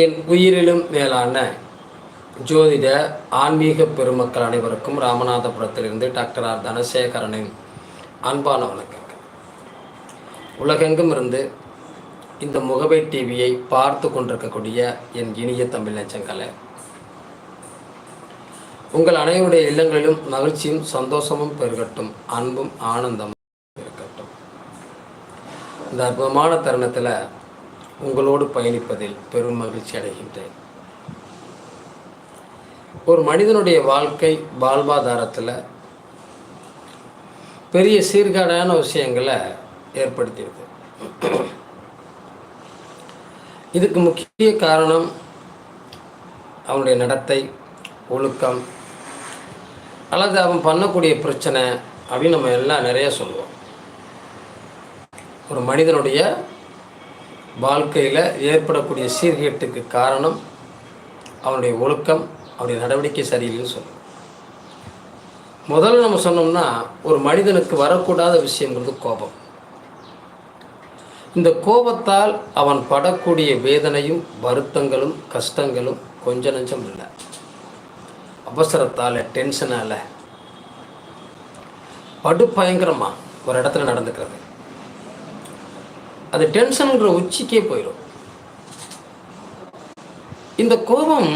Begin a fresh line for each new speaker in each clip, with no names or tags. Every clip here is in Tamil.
என் உயிரிலும் மேலான ஜோதிட ஆன்மீக பெருமக்கள் அனைவருக்கும் ராமநாதபுரத்திலிருந்து டாக்டர் ஆர். தனசேகரனின் அன்பான வணக்கங்கள். உலகெங்கும் இருந்து இந்த முகவை டிவியை பார்த்து கொண்டிருக்கக்கூடிய என் இனிய தமிழ் நெஞ்சங்களே உங்கள் அனைவருடைய இல்லங்களிலும் மகிழ்ச்சியும் சந்தோஷமும் பெருகட்டும் அன்பும் ஆனந்தமும் இருக்கட்டும் இந்த அற்புதமான தருணத்தில் உங்களோடு பயணிப்பதில் பெரும் மகிழ்ச்சி அடைகின்றேன். ஒரு மனிதனுடைய வாழ்க்கை வாழ்வாதாரத்தில் பெரிய சீர்காடான விஷயங்களை ஏற்படுத்தியிருக்கு. இதுக்கு முக்கிய காரணம் அவனுடைய நடத்தை ஒழுக்கம் அல்லது அவன் பண்ணக்கூடிய பிரச்சனை அப்படின்னு நம்ம எல்லாம் நிறைய சொல்லுவோம். ஒரு மனிதனுடைய வாழ்க்கையில் ஏற்படக்கூடிய சீர்கேட்டுக்கு காரணம் அவனுடைய ஒழுக்கம் அவனுடைய நடவடிக்கை சரியில்லைன்னு சொல்லுவோம் முதல்ல நம்ம சொன்னோம்னா ஒரு மனிதனுக்கு வரக்கூடாத விஷயங்கிறது கோபம். இந்த கோபத்தால் அவன் படக்கூடிய வேதனையும் வருத்தங்களும் கஷ்டங்களும் கொஞ்ச நஞ்சம் இல்லை. அவசரத்தால் டென்ஷனால் படு பயங்கரமாக ஒரு இடத்துல நடந்துக்கிறது. அது டென்ஷனுங்கிற உச்சிக்கே போயிடும் இந்த கோபம்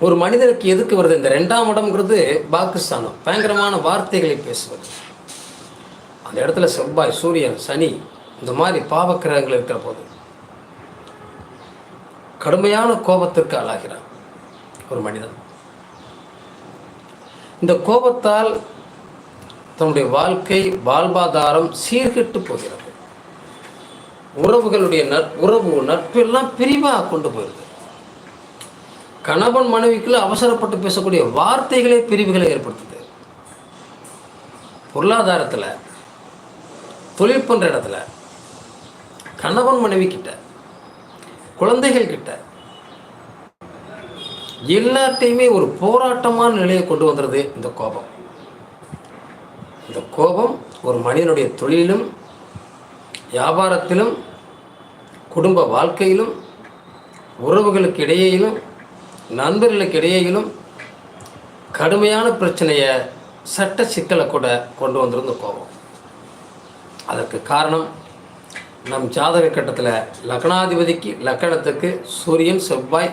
ஒரு மனிதனுக்கு எதுக்கு வருது? இந்த ரெண்டாம் இடம்ங்கிறது பாகிஸ்தானம். பயங்கரமான வார்த்தைகளை பேசுவது. அந்த இடத்துல செவ்வாய் சூரியன் சனி இந்த மாதிரி பாவக்கிரகங்கள் இருக்கிற போது கடுமையான கோபத்திற்கு ஆளாகிறான் ஒரு மனிதன். இந்த கோபத்தால் தன்னுடைய வாழ்க்கை வாழ்வாதாரம் சீர்கெட்டு போகிறது. உறவுகளுடைய நட் உறவு நட்பெல்லாம் பிரிவாக கொண்டு போயிருது. கணவன் மனைவிக்குள்ள அவசரப்பட்டு பேசக்கூடிய வார்த்தைகளே பிரிவுகளை ஏற்படுத்துது. பொருளாதாரத்தில் தொழில் பண்ணுற இடத்துல கணவன் மனைவி கிட்ட குழந்தைகள் கிட்ட எல்லாத்தையுமே ஒரு போராட்டமான நிலையை கொண்டு வந்துடுது இந்த கோபம். இந்த கோபம் ஒரு மனிதனுடைய தொழிலும் வியாபாரத்திலும் குடும்ப வாழ்க்கையிலும் உறவுகளுக்கு இடையேயிலும் நண்பர்களுக்கு இடையேயிலும் கடுமையான பிரச்சனையை சட்ட சிக்கலை கூட கொண்டு வந்திருந்த கோபம் அதற்கு காரணம் நம் ஜாதக கட்டத்தில் லக்னாதிபதிக்கு லக்கணத்துக்கு சூரியன் செவ்வாய்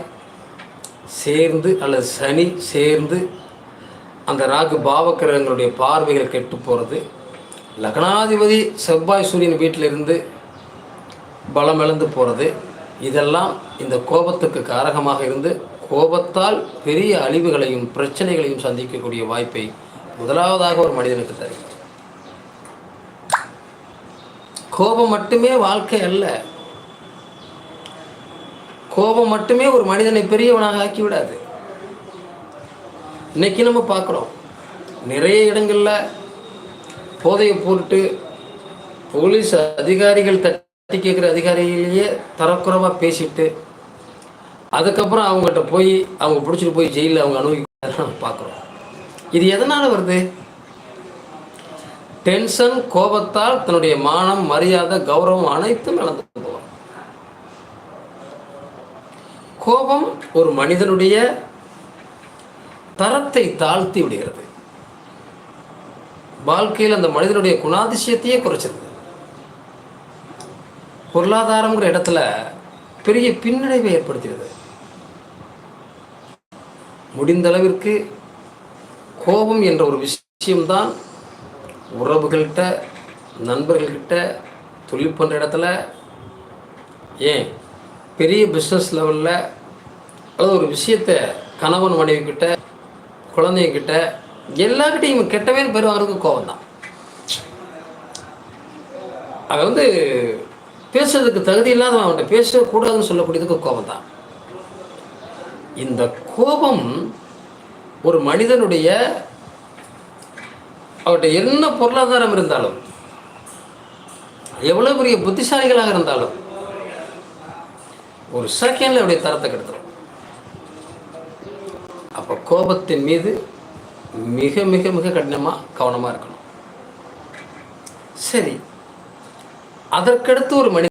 சேர்ந்து அல்லது சனி சேர்ந்து அந்த ராகு பாவக்கிரகங்களுடைய பார்வைகள் கெட்டு போகிறது லக்னாதிபதி செவ்வாய் சூரியன் வீட்டில் இருந்து பலம் இழந்து போகிறது இதெல்லாம் இந்த கோபத்துக்கு காரகமாக இருந்து கோபத்தால் பெரிய அழிவுகளையும் பிரச்சனைகளையும் சந்திக்கக்கூடிய வாய்ப்பை முதலாவதாக ஒரு மனிதனுக்கு தருகிறது. கோபம் மட்டுமே வாழ்க்கை அல்ல. கோபம் மட்டுமே ஒரு மனிதனை பெரியவனாக ஆக்கி விடாது இன்னைக்கு நம்ம பார்க்குறோம். நிறைய இடங்களில் போதையை போட்டு போலீஸ் அதிகாரிகள் தட்டி கேட்குற அதிகாரிகளையே தரக்குறைவாக பேசிட்டு அதுக்கப்புறம் அவங்ககிட்ட போய் அவங்க பிடிச்சிட்டு போய் ஜெயிலில் அவங்க அனுபவிக்கிறத நம்ம பார்க்குறோம். இது எதனால் வருது? டென்ஷன் கோபத்தால் தன்னுடைய மானம் மரியாதை கௌரவம் அனைத்தும் இழந்து போவார் கோபம் ஒரு மனிதனுடைய தரத்தை தாழ்த்தி விடுகிறது. வாழ்க்கையில் அந்த மனிதனுடைய குணாதிசயத்தையே குறைச்சிருது பொருளாதாரங்கிற இடத்துல பெரிய பின்னடைவை ஏற்படுத்தியது முடிந்த அளவிற்கு கோபம் என்ற ஒரு விஷயம்தான் உறவுகள்கிட்ட நண்பர்கள்கிட்ட தொழில் பண்ணுற இடத்துல ஏன் பெரிய பிஸ்னஸ் லெவலில் அதாவது ஒரு விஷயத்தை கணவன் மனைவி கிட்ட குழந்தைங்கிட்ட எல்லார்கிட்டையும் கெட்டவே பேர் வாங்குறதுக்கு கோபம் தான் அவன் வந்து பேசுறதுக்கு தகுதி இல்லாதவன் அவன்கிட்ட பேசக்கூடாதுன்னு சொல்லக்கூடியதுக்கு கோபம் தான் இந்த கோபம் ஒரு மனிதனுடைய அவர்கிட்ட என்ன பொருளாதாரம் இருந்தாலும் எவ்வளோ பெரிய புத்திசாலிகளாக இருந்தாலும் ஒரு செகண்டில் அவருடைய தரத்தை கெடுத்துரும். அப்போ கோபத்தின் மீது மிக மிக மிக கடினமாக கவனமாக இருக்கணும். சரி. அதற்கடுத்து ஒரு மனித